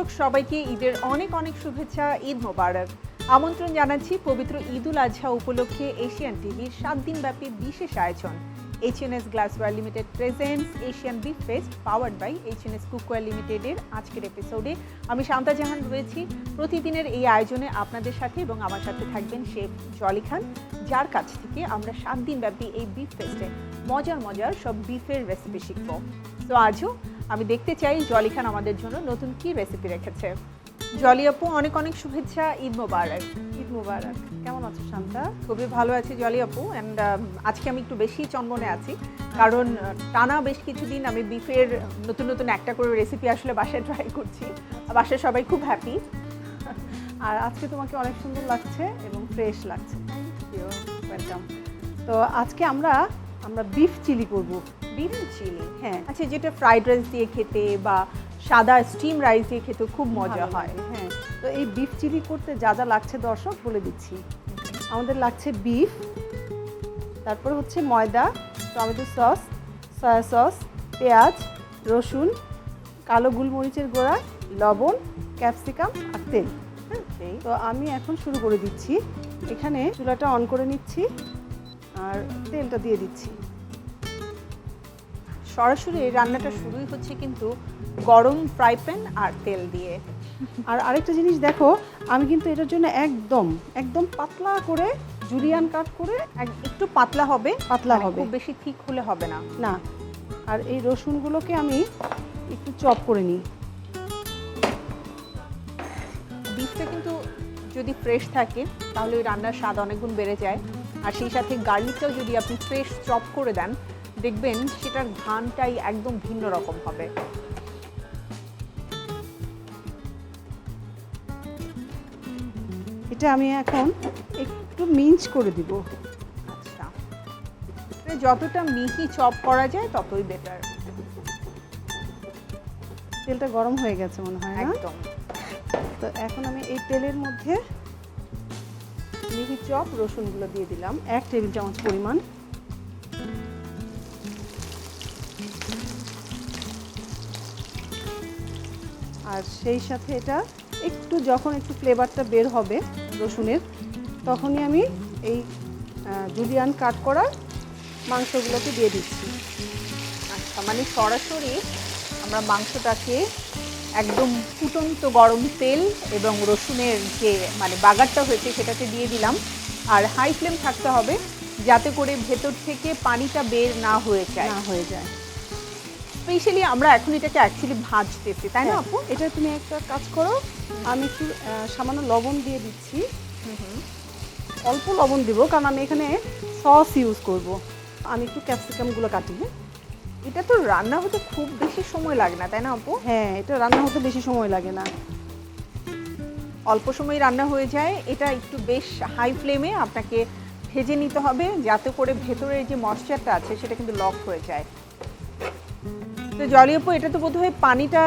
দর্শক সবাইকে ঈদের অনেক অনেক শুভেচ্ছা, ঈদ মোবারক। আমন্ত্রণ জানাচ্ছি পবিত্র ঈদুল আজহা উপলক্ষে এশিয়ান টিভির সাত দিনব্যাপী বিশেষ আয়োজন। HNS glassware limited presents Asian beef fest powered by HNS cookware লিমিটেডের আজকের এপিসোডে আমি শান্তা জাহান রয়েছি। প্রতিদিনের এই আয়োজনে আপনাদের সাথে এবং আমার সাথে থাকবেন শেফ জলি খান, যার কাছ থেকে আমরা সাত দিনব্যাপী এই বিফ ফেস্টে মজার মজার সব বিফের রেসিপি শিখব। তো আজও আমি দেখতে চাই জলি খান আমাদের জন্য নতুন কি রেসিপি রেখেছে। জলি আপু অনেক অনেক শুভেচ্ছা। ঈদ মোবারক। ঈদ মুবারক। কেমন আছো শান্তা? খুবই ভালো আছি জলি আপু। অ্যান্ড আজকে আমি একটু বেশি চন্মনে আছি। কারণ টানা বেশ কিছুদিন আমি বিফের নতুন নতুন একটা করে রেসিপি আসলে বাসায় ট্রাই করছি। বাসায় সবাই খুব হ্যাপি আর আজকে তোমাকে অনেক সুন্দর লাগছে এবং ফ্রেশ লাগছে। ওয়েলকাম তো আজকে আমরা আমরা বিফ চিলি করব। বিফ চিলি হ্যাঁ। আচ্ছা যেটা ফ্রাইড রাইস দিয়ে খেতে বা সাদা স্টিম রাইস দিয়ে খেতে খুব মজা হয়। হ্যাঁ। তো এই বিফ চিলি করতে যা যা লাগছে দর্শক বলে দিচ্ছি। আমাদের লাগছে বিফ তারপর হচ্ছে ময়দা টমেটো সস সয়া সস পেঁয়াজ রসুন কালো গোলমরিচের গোড়া লবণ ক্যাপসিকাম আর তেল. তো আমি এখন শুরু করে দিচ্ছি। এখানে চুলাটা অন করে নিচ্ছি আর তেলটা দিয়ে দিচ্ছি। সরাসরি এই রান্নাটা শুরুই হচ্ছে কিন্তু গরম ফ্রাই প্যান আর তেল দিয়ে। আর আরেকটা জিনিস দেখো আমি কিন্তু এটার জন্য একদম একদম পাতলা করে জুলিয়ান কাট করে একটু পাতলা হবে পাতলা মানে হবে। বেশি ঠিক হলে হবে না। না। আর এই রসুনগুলোকে আমি একটু চপ করে নিই। বিফটা কিন্তু যদি ফ্রেশ থাকে তাহলে ওই রান্নার স্বাদ অনেক গুণ বেড়ে যায়। আর সেই সাথে গার্লিকটাও যদি আপনি ফ্রেশ চপ করে দেন দেখবেন সেটার ঘানটাই একদম ভিন্ন রকম হবে। এটা আমি এখন একটু মিঞ্চ করে দিব। আচ্ছা। মানে যতটা মিহি চপ করা যায় ততই বেটার তেলটা গরম হয়ে গেছে মনে হয় একদম। তো এখন আমি এই তেলের মধ্যে মিহি চপ রসুনগুলো দিয়ে দিলাম। এক টেবিল চামচ পরিমাণ আর সেই সাথে এটা একটু যখন একটু ফ্লেভারটা বের হবে রসুনের তখনই আমি এই জুলিয়ান কাট করা মাংসগুলোকে দিয়ে দিচ্ছি। আচ্ছা মানে সরাসরি আমরা মাংসটাকে একদম ফুটন্ত গরম তেল এবং রসুনের যে মানে বাগারটা হয়েছে সেটাতে দিয়ে দিলাম। আর হাই ফ্লেম থাকতে হবে যাতে করে ভেতর থেকে পানিটা বের না হয়ে যায়। না হয়ে যায়। স্পেশালি আমরা এখন এটাকে অ্যাকচুয়ালি ভাজতেছি তাই না হ্যাঁ, আপু? এটা তুমি একটা কাজ করো আমি একটু সামান্য লবণ দিয়ে দিচ্ছি। অল্প লবণ দিব কারণ আমি এখানে সস ইউজ করব। আমি একটু ক্যাপসিকামগুলো কাটি হ্যাঁ? এটা তো রান্না হতে খুব বেশি সময় লাগে না তাই না আপু? হ্যাঁ এটা রান্না হতে বেশি সময় লাগে না। অল্প সময় রান্না হয়ে যায় এটা একটু বেশ হাই ফ্লেমে আপনাকে ভেজে নিতে হবে যাতে করে ভেতরের যে ময়শ্চারটা আছে সেটা কিন্তু লক হয়ে যায়। তো জলিয়পু এটা তো বোধহয় পানিটা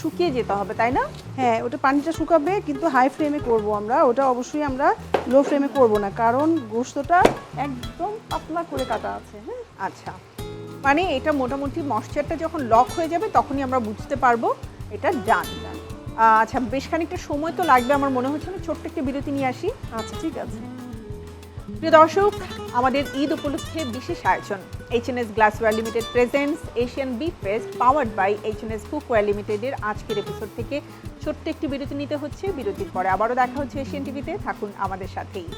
শুকিয়ে যেতে হবে তাই না? হ্যাঁ ওটা পানিটা শুকাবে কিন্তু হাই ফ্লেমে করব আমরা। ওটা অবশ্যই আমরা লো ফ্লেমে করব না কারণ গোস্তটা একদম পাতলা করে কাটা আছে হ্যাঁ? আচ্ছা। মানে এটা মোটামুটি ময়শ্চারটা যখন লক হয়ে যাবে তখনই আমরা বুঝতে পারব এটা ডান আচ্ছা বেশ খানিকটা সময় তো লাগবে আমার মনে হচ্ছে আমি ছোট্ট একটা বিরতি নিয়ে আসি। আচ্ছা ঠিক আছে। প্রিয় দর্শক, আমাদের ঈদ উপলক্ষে বিশেষ আয়োজন। HNS glassware limited presents Asian beef fest powered by HNS cookware লিমিটেডের আজকের এপিসোড থেকে ছোট্ট একটি বিরতি নিতে হচ্ছে। বিরতির পরে আবারও দেখা হচ্ছে এশিয়ান টিভিতে থাকুন আমাদের সাথেই।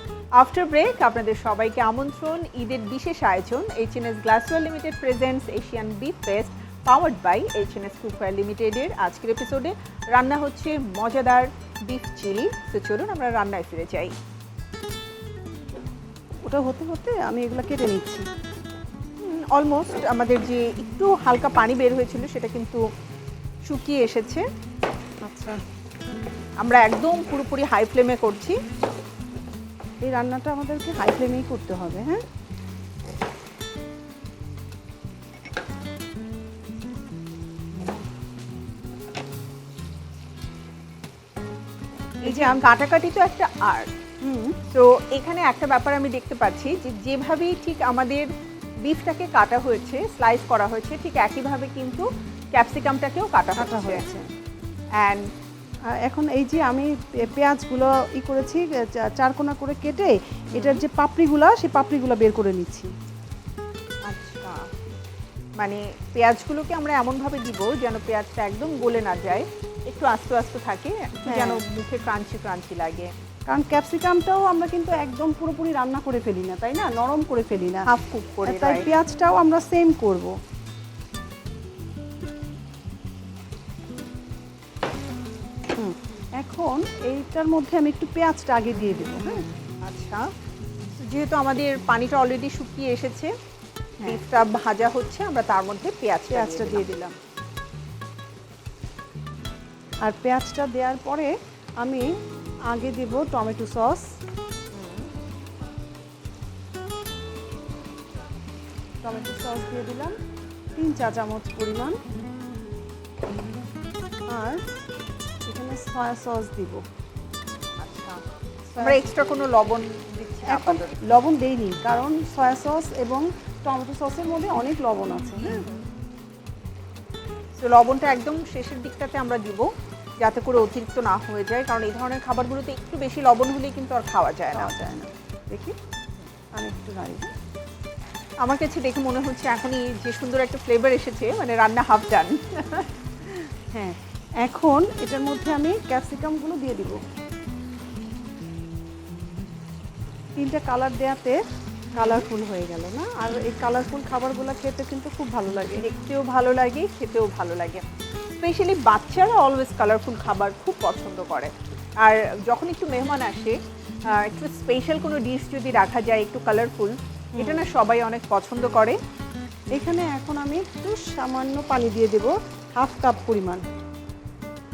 আফটার ব্রেক আপনাদের সবাইকে আমন্ত্রণ ঈদের বিশেষ আয়োজন। HNS glassware limited presents Asian beef fest powered by HNS cookware লিমিটেডের আজকের এপিসোডে রান্না হচ্ছে মজাদার বিফ চিলি তো চলুন আমরা রান্নায় ফিরে যাই। ওটা হতে হতে আমি এগুলো কেটে নিচ্ছি। অলমোস্ট আমাদের যে একটু হালকা পানি বের হয়েছিল সেটা কিন্তু শুকিয়ে এসেছে। আচ্ছা। আমরা একদম পুরোপুরি হাই ফ্লেমে করছি। এই রান্নাটা আমাদেরকে হাই ফ্লেমেই করতে হবে হ্যাঁ? এই যে আম কাটাকাটি তো একটা আর্ট তো এখানে একটা ব্যাপার আমি দেখতে পাচ্ছি যে যেভাবেই ঠিক আমাদের বিফটাকে কাটা হয়েছে স্লাইস করা হয়েছে ঠিক একইভাবে কিন্তু ক্যাপসিকামটাকেও কাটা কাটা হয়েছে। অ্যান্ড এখন এই যে আমি পেঁয়াজগুলো ই করেছি চারকোনা করে কেটে এটার যে পাপড়িগুলো সেই পাপড়িগুলো বের করে নিচ্ছি। আচ্ছা। মানে পেঁয়াজগুলোকে আমরা এমনভাবে দিব যেন পেঁয়াজটা একদম গলে না যায় একটু আস্তে আস্তে থাকে হ্যাঁ। যেন মুখে ক্রাঞ্চি ক্রাঞ্চি লাগে। কারণ ক্যাপসিকামটাও আমরা কিন্তু একদম পুরোপুরি রান্না করে ফেলি না তাই না? নরম করে ফেলি না। হাফ কুক করে তাই পেঁয়াজটাও আমরা সেম করব। হুম, এখন এইটার মধ্যে আমি একটু পেঁয়াজটা আগে দিয়ে দেবো হ্যাঁ? আচ্ছা। যেহেতু আমাদের পানিটা অলরেডি শুকিয়ে এসেছে বিফটা ভাজা হচ্ছে আমরা তার মধ্যে পেঁয়াজ পেঁয়াজটা দিয়ে দিলাম। আর পেঁয়াজটা দেওয়ার পরে আমি আগে দেব টমেটো সস। টমেটো সস দিয়ে দিলাম তিন চা চামচ পরিমাণ। আর এখানে সয়া সস দিব। আচ্ছা। আমরা এক্সট্রা কোনো লবণ দিচ্ছি এখন লবণ দেইনি কারণ সয়া সস এবং টমেটো সসের মধ্যে অনেক লবণ আছে। হ্যাঁ লবণটা একদম শেষের দিকটাতে আমরা দিব। যাতে করে অতিরিক্ত না হয়ে যায়। কারণ এই ধরনের খাবারগুলোতে একটু বেশি লবণ হলে কিন্তু আর খাওয়া যায় না। যায় না। দেখি। আমি একটু নাড়ি আমার কাছে দেখে মনে হচ্ছে এখনই যে সুন্দর একটা ফ্লেভার এসেছে মানে রান্না হাফ ডান হ্যাঁ এখন এটার মধ্যে আমি ক্যাপসিকামগুলো দিয়ে দিব। তিনটা কালার দেওয়াতে কালারফুল হয়ে গেল না? আর এই কালারফুল খাবারগুলো খেতে কিন্তু খুব ভালো লাগে। দেখতেও ভালো লাগে খেতেও ভালো লাগে। স্পেশালি বাচ্চারা অলওয়েজ কালারফুল খাবার খুব পছন্দ করে। আর যখন একটু মেহমান আসে একটু স্পেশাল কোনো ডিশ যদি রাখা যায় একটু কালারফুল এটা না সবাই অনেক পছন্দ করে। এখানে এখন আমি একটু সামান্য পানি দিয়ে দেব হাফ কাপ পরিমাণ।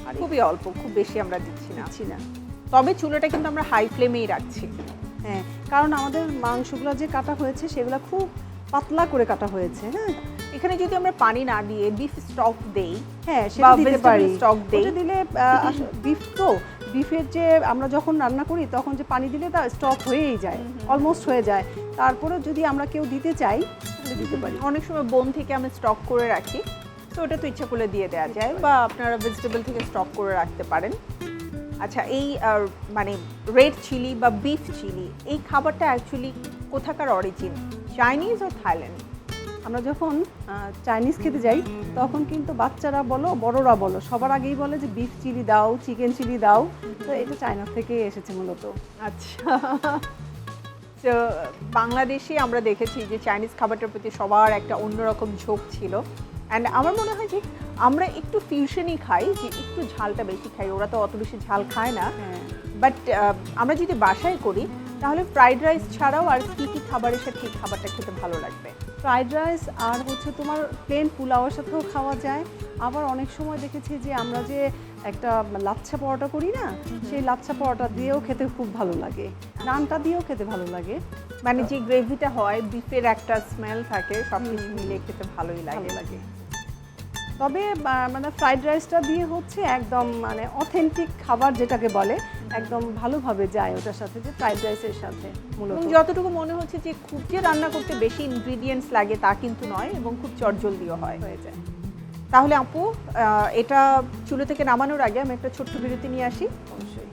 আর। খুবই অল্প খুব বেশি আমরা দিচ্ছি না। দিচ্ছি না। তবে চুলাটা কিন্তু আমরা হাই ফ্লেমেই রাখছি। হ্যাঁ কারণ আমাদের মাংসগুলো যে কাটা হয়েছে সেগুলো খুব পাতলা করে কাটা হয়েছে হ্যাঁ? এখানে যদি আমরা পানি না দিয়ে বিফ স্টক দেই হ্যাঁ সেটা দিতে পারি। stock দেই। দিলে বিফ তো বিফের যে আমরা যখন রান্না করি তখন যে পানি দিলে তা স্টক হয়েই যায় অলমোস্ট হয়ে যায়। তারপরে যদি আমরা কেউ দিতে চাই তাহলে দিতে পারি। অনেক সময় বোন থেকে আমি স্টক করে রাখি তো ওটা তো ইচ্ছা করলে দিয়ে দেওয়া যায় বা আপনারা ভেজিটেবল থেকে স্টক করে রাখতে পারেন। আচ্ছা এই মানে রেড চিলি বা বিফ চিলি এই খাবারটা অ্যাকচুয়ালি কোথাকার অরিজিন চাইনিজ ও থাইল্যান্ড আমরা যখন চাইনিজ খেতে যাই তখন কিন্তু বাচ্চারা বলো বড়রা বলো সবার আগেই বলে যে বিফ চিলি দাও চিকেন চিলি দাও। তো এটা চায়না থেকে এসেছে মূলত। আচ্ছা। তো বাংলাদেশে আমরা দেখেছি যে চাইনিজ খাবারটার প্রতি সবার একটা অন্যরকম ঝোঁক ছিল। অ্যান্ড আমার মনে হয় যে আমরা একটু ফিউশনই খাই যে একটু ঝালটা বেশি খাই ওরা তো অত বেশি ঝাল খায় না। হ্যাঁ। বাট আমরা যদি বাসায় করি তাহলে ফ্রাইড রাইস ছাড়াও আর কী কী খাবারের সাথে খাবারটা খেতে ভালো লাগবে? ফ্রাইড রাইস আর হচ্ছে তোমার প্লেন পোলাওয়ের সাথেও খাওয়া যায়। আবার অনেক সময় দেখেছি যে আমরা যে একটা লাচ্ছা পরোটা করি না সেই লাচ্ছা পরোটা দিয়েও খেতে খুব ভালো লাগে। নানটা দিয়েও খেতে ভালো লাগে। মানে যে গ্রেভিটা হয় বিফের একটা স্মেল থাকে সব কিছু মিলে খেতে ভালোই লাগে। লাগে। তবে মানে ফ্রাইড রাইসটা দিয়ে হচ্ছে একদম মানে অথেন্টিক খাবার যেটাকে বলে একদম ভালোভাবে যায় ওটার সাথে যে ফ্রাইড রাইসের সাথে মূলত। যতটুকু মনে হচ্ছে যে খুব যে রান্না করতে বেশি ইনগ্রিডিয়েন্টস লাগে তা কিন্তু নয় এবং খুব চটজলদিও হয়। হয়ে যায়। তাহলে আপু এটা চুলো থেকে নামানোর আগে আমি একটা ছোট্ট বিরতি নিয়ে আসি। অবশ্যই।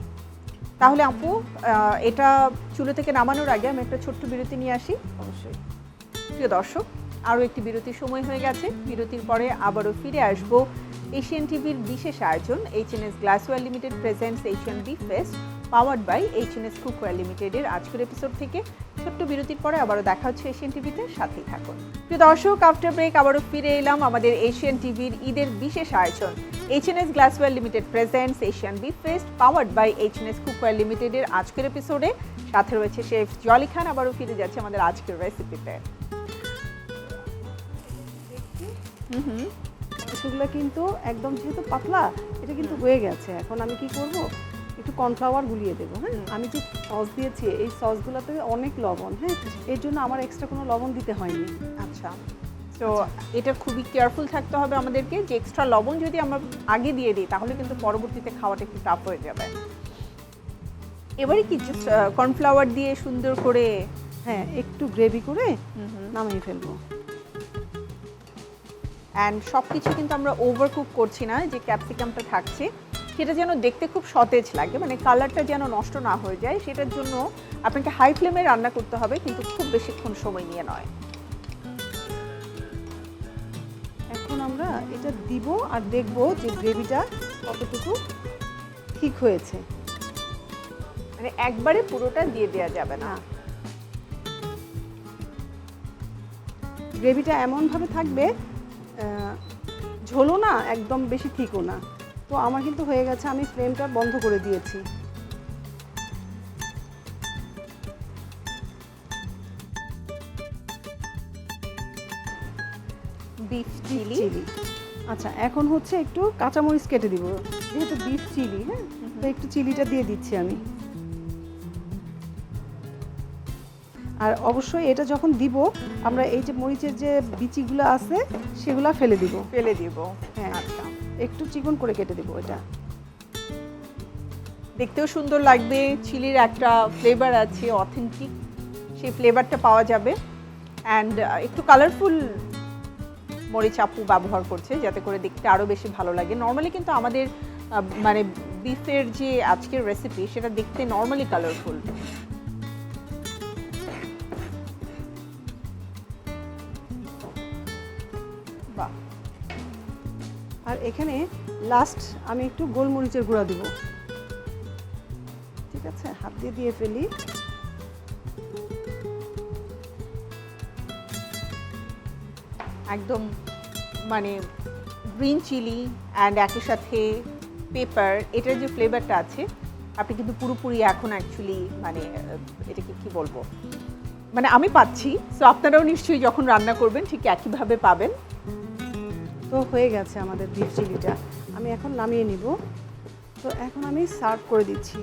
তাহলে আপু আহ, এটা চুলো থেকে নামানোর আগে আমি একটা ছোট্ট বিরতি নিয়ে আসি। অবশ্যই। প্রিয় দর্শক আরও একটি বিরতির সময় হয়ে গেছে। বিরতির পরে আবারও ফিরে আসব এশিয়ান টিভির বিশেষ আয়োজন H N S glassware limited presents Asian beef fest powered by H N S cookware লিমিটেডের আজকের এপিসোড থেকে। ছোট্ট বিরতির পরে আবারও দেখা হচ্ছে এশিয়ান টিভিতে সাথেই থাকুন। প্রিয় দর্শক আফটার ব্রেক আবারও ফিরে এলাম আমাদের এশিয়ান টিভির ঈদের বিশেষ আয়োজন। H N S glassware limited presents Asian beef fest powered by H N S cookware লিমিটেডের আজকের এপিসোডে সাথে রয়েছে শেফ জলি খান আবারও ফিরে যাচ্ছে আমাদের আজকের রেসিপিতে হুম হুম। সেগুলো কিন্তু একদম যেহেতু পাতলা এটা কিন্তু হয়ে গেছে। এখন আমি কি করব? একটু কর্নফ্লাওয়ার গুলিয়ে দেবো হ্যাঁ? আমি যে সস দিয়েছি এই সসগুলোতে অনেক লবণ হ্যাঁ? এর জন্য আমার এক্সট্রা কোনো লবণ দিতে হয়নি। আচ্ছা। তো এটা খুবই কেয়ারফুল থাকতে হবে আমাদেরকে যে এক্সট্রা লবণ যদি আমরা আগে দিয়ে দিই তাহলে কিন্তু পরবর্তীতে খাওয়াটা একটু টাফ হয়ে যাবে। এবারে কি কর্নফ্লাওয়ার দিয়ে সুন্দর করে হ্যাঁ একটু গ্রেভি করে নামিয়ে ফেলব। অ্যান্ড সব কিছু কিন্তু আমরা ওভারকুক করছি না, যে ক্যাপসিকামটা থাকছে। সেটা যেন দেখতে খুব সতেজ লাগে মানে কালারটা যেন নষ্ট না হয়ে যায়, সেটার জন্য আপনাকে হাই ফ্লেমে রান্না করতে হবে, কিন্তু খুব বেশিক্ষণ সময় নিয়ে নয়। এখন আমরা এটা দিব আর দেখব যে গ্রেভিটা কতটুকু ঠিক হয়েছে। মানে একবারে পুরোটা দিয়ে দেওয়া যাবে না। গ্রেভিটা এমনভাবে থাকবে ঝোলও না একদম বেশি ঠিকও না। তো আমার কিন্তু হয়ে গেছে আমি ফ্লেমটা বন্ধ করে দিয়েছি। Beef chilli. চিলি। আচ্ছা এখন হচ্ছে একটু কাঁচামরিচ কেটে দিব। যেহেতু বিফ চিলি হ্যাঁ? তো একটু চিলিটা দিয়ে দিচ্ছি আমি। আর অবশ্যই এটা যখন দিব আমরা এই যে মরিচের যে বিচিগুলো আছে সেগুলো ফেলে দিব। ফেলে দিব। হ্যাঁ। আচ্ছা। একটু চিকন করে কেটে দিব এটা। দেখতেও সুন্দর লাগবে চিলির একটা ফ্লেভার আছে অথেন্টিক সেই ফ্লেভারটা পাওয়া যাবে। অ্যান্ড একটু কালারফুল মরিচ আপু ব্যবহার করছে যাতে করে দেখতে আরও বেশি ভালো লাগে। নর্মালি কিন্তু আমাদের মানে বিফের যে আজকের রেসিপি সেটা দেখতে নর্মালি কালারফুল বাহ। আর এখানে লাস্ট আমি একটু গোলমরিচের গুঁড়া দিব। ঠিক আছে? হাত দিয়ে দিয়ে ফেলি। একদম মানে গ্রিন চিলি অ্যান্ড একই সাথে পেপার এটার যে ফ্লেভারটা আছে, আপনি কিন্তু পুরোপুরি এখন অ্যাকচুয়ালি মানে এটাকে কি বলব? মানে আমি পাচ্ছি সো আপনারাও নিশ্চয়ই যখন রান্না করবেন, ঠিক একইভাবে পাবেন। তো হয়ে গেছে আমাদের বিফ চিলিটা আমি এখন নামিয়ে নিব। তো এখন আমি সার্ভ করে দিচ্ছি।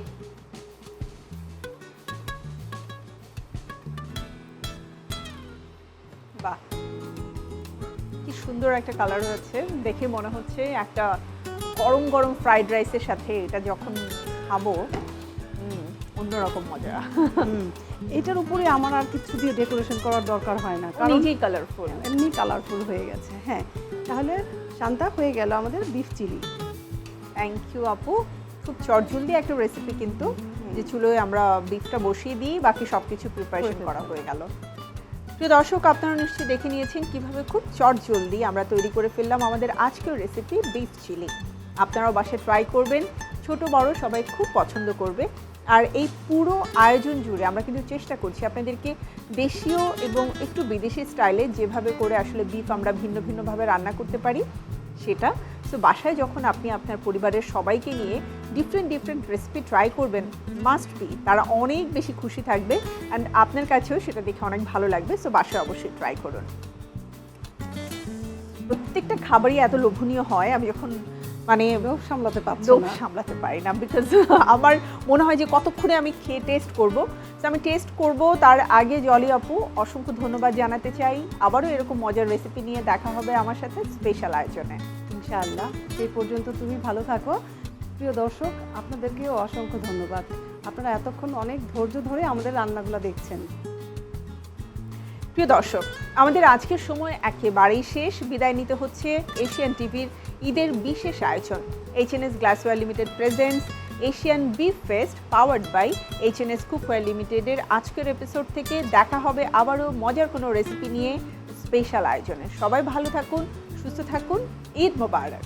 বাহ! কি সুন্দর একটা কালার হয়েছে। দেখে মনে হচ্ছে একটা গরম গরম ফ্রাইড রাইসের সাথে এটা যখন খাব হুম, অন্যরকম মজা। এটার উপরে আমার আর কিছু দিয়ে ডেকোরেশন করার দরকার হয় না। কারণ নিজেই কালারফুল এমনি কালারফুল হয়ে গেছে। হ্যাঁ তাহলে শান্তা হয়ে গেল আমাদের বিফ চিলি থ্যাংক ইউ আপু। খুব চটজলদি একটা রেসিপি কিন্তু যে চুলোয় আমরা বিফটা বসিয়ে দিই বাকি সব কিছু প্রিপারেশন করা হয়ে গেল। প্রিয় দর্শক আপনারা নিশ্চয়ই দেখে নিয়েছেন কীভাবে খুব চটজলদি আমরা তৈরি করে ফেললাম আমাদের আজকের রেসিপি বিফ চিলি আপনারাও বাসায় ট্রাই করবেন। ছোট বড় সবাই খুব পছন্দ করবে। আর এই পুরো আয়োজন জুড়ে আমরা কিন্তু চেষ্টা করছি আপনাদেরকে দেশীয় এবং একটু বিদেশি স্টাইলে যেভাবে করে আসলে বিফ আমরা ভিন্ন ভিন্নভাবে রান্না করতে পারি, সেটা। সো বাসায় যখন আপনি আপনার পরিবারের সবাইকে নিয়ে ডিফারেন্ট ডিফারেন্ট রেসিপি ট্রাই করবেন মাস্ট বি তারা অনেক বেশি খুশি থাকবে অ্যান্ড আপনার কাছেও সেটা দেখে অনেক ভালো লাগবে। সো বাসায় অবশ্যই ট্রাই করুন। প্রত্যেকটা খাবারই এত লোভনীয় হয়, আমি যখন মানে লোভ সামলাতে পারছি লোভ সামলাতে পারি না বিকজ আমার মনে হয় যে কতক্ষণে আমি খেয়ে টেস্ট করব। তো আমি টেস্ট করব তার আগে জলি আপু অসংখ্য ধন্যবাদ জানাতে চাই। আবারও এরকম মজার রেসিপি নিয়ে দেখা হবে আমার সাথে স্পেশাল আয়োজনে। ইনশাআল্লাহ সেই পর্যন্ত তুমি ভালো থাকো। প্রিয় দর্শক আপনাদেরকেও অসংখ্য ধন্যবাদ। আপনারা এতক্ষণ অনেক ধৈর্য ধরে আমাদের রান্নাগুলো দেখছেন। প্রিয় দর্শক, আমাদের আজকের সময় একেবারেই শেষ। বিদায় নিতে হচ্ছে এশিয়ান টিভির ঈদের বিশেষ আয়োজন H N S glassware limited presents Asian beef fest powered by H N S cookware লিমিটেডের আজকের এপিসোড থেকে দেখা হবে আবারও মজার কোনো রেসিপি নিয়ে স্পেশাল আয়োজনে। সবাই ভালো থাকুন, সুস্থ থাকুন, ঈদ মোবারক।